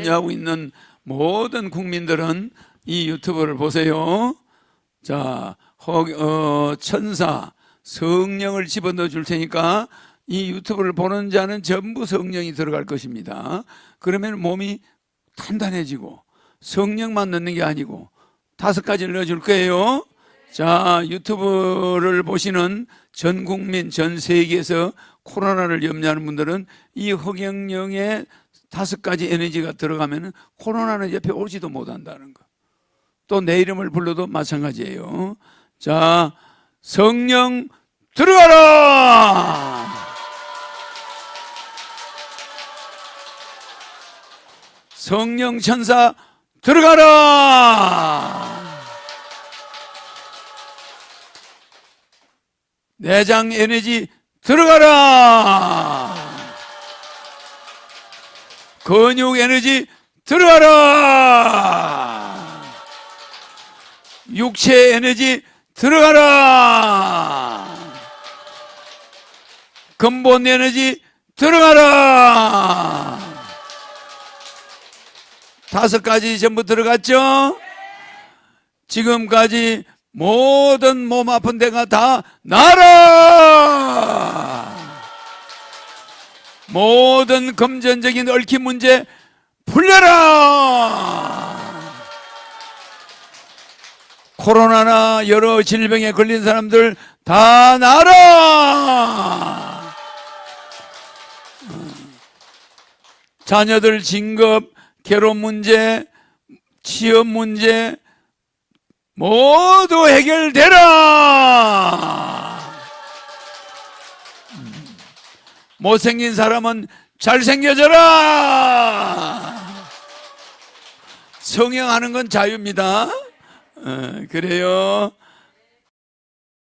염려하고 있는 모든 국민들은 이 유튜브를 보세요. 자, 허, 어, 천사, 성령을 집어넣어 줄 테니까 이 유튜브를 보는 자는 전부 성령이 들어갈 것입니다. 그러면 몸이 단단해지고 성령만 넣는 게 아니고 다섯 가지를 넣어 줄 거예요. 자, 유튜브를 보시는 전 국민, 전 세계에서 코로나를 염려하는 분들은 이 허경영의 다섯 가지 에너지가 들어가면 코로나는 옆에 오지도 못한다는 거. 또 내 이름을 불러도 마찬가지예요. 자, 성령 들어가라! 성령 천사 들어가라! 내장 에너지 들어가라! 근육 에너지 들어가라! 육체 에너지 들어가라! 근본 에너지 들어가라! 다섯 가지 전부 들어갔죠? 지금까지 모든 몸 아픈 데가 다 나라! 모든 금전적인 얽힌 문제 풀려라! 코로나나 여러 질병에 걸린 사람들 다 나라! 자녀들 진급, 결혼 문제, 취업 문제 모두 해결되라. 음. 못생긴 사람은 잘생겨져라. 성형하는 건 자유입니다. 어, 그래요.